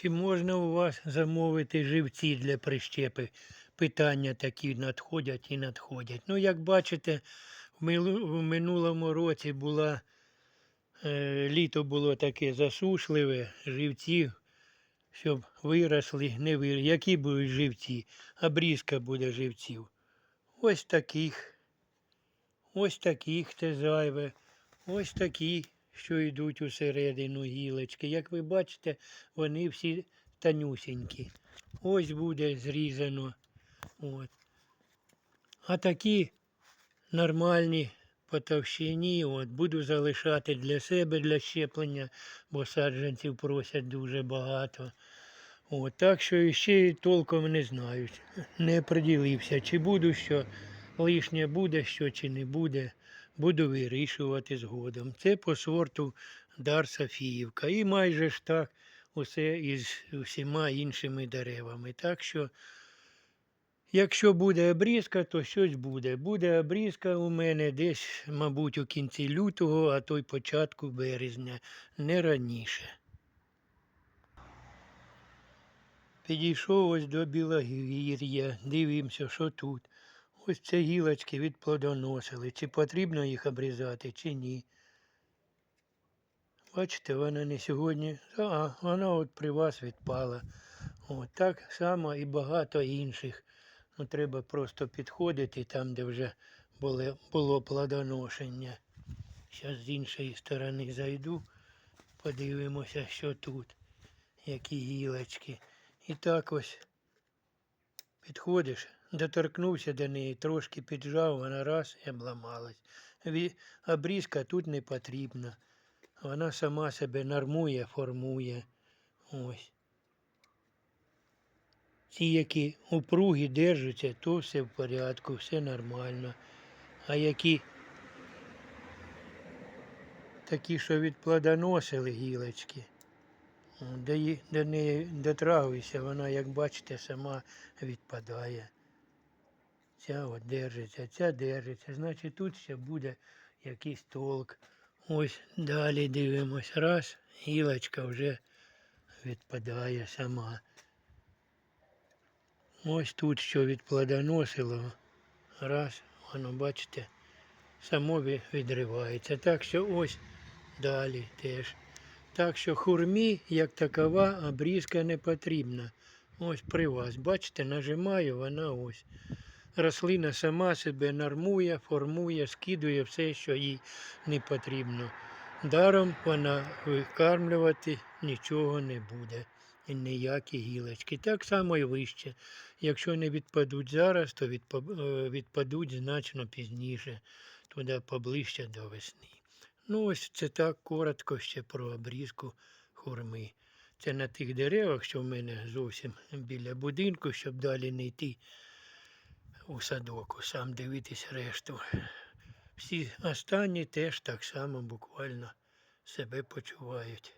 Чи можна у вас замовити живці для прищепи? Питання такі надходять і надходять. Ну, як бачите, в минулому році була, е, літо було таке засушливе, живці, щоб виросли, не виросли. Які будуть живці? Обрізка буде живців. Ось таких. Ось таких це зайве. Ось такі, що йдуть усередину гілочки. Як ви бачите, вони всі танюсінькі. Ось буде зрізано. От. А такі нормальні по товщині от, буду залишати для себе для щеплення, бо саджанців просять дуже багато. От, так що ще толком не знаю. Не приділився, чи буду що лишнє буде, що чи не буде. Буду вирішувати згодом. Це по сорту Дар Софіївка. І майже ж так усе із всіма іншими деревами. Так що, якщо буде обрізка, то щось буде. Буде обрізка у мене десь, мабуть, у кінці лютого, а то й початку березня, не раніше. Підійшов ось до Білогір'я, дивимося, що тут. Ось це гілочки відплодоносили. Чи потрібно їх обрізати, чи ні. Бачите, вона не сьогодні. А, вона от при вас відпала. От так само і багато інших. Ну, треба просто підходити там, де вже було, було плодоношення. Зараз з іншої сторони зайду, подивимося, що тут, які гілочки. І так ось підходиш, доторкнувся до неї, трошки піджав, вона раз і обламалась. Обрізка тут не потрібна. Вона сама себе нормує, формує. Ось. Ті, які упруги держаться, то все в порядку, все нормально. А які такі, що відплодоносили гілочки, до, до неї дотрагуйся, вона, як бачите, сама відпадає. Ця от держиться, ця держиться. Значить тут ще буде якийсь толк. Ось далі дивимось. Раз, гілочка вже відпадає сама. Ось тут що відплодоносило. Раз, воно, бачите, само відривається. Так що ось далі теж. Так що хурмі, як такова, обрізка не потрібна. Ось при вас. Бачите, нажимаю, вона ось. Рослина сама себе нормує, формує, скидує все, що їй не потрібно. Даром вона викармлювати нічого не буде. І ніякі гілочки. Так само і вище. Якщо не відпадуть зараз, то е, відпадуть значно пізніше, туди поближче до весни. Ну, ось це так коротко ще про обрізку хурми. Це на тих деревах, що в мене зовсім біля будинку, щоб далі не йти у садок, сам дивитись решту. Всі останні теж так само буквально себе почувають.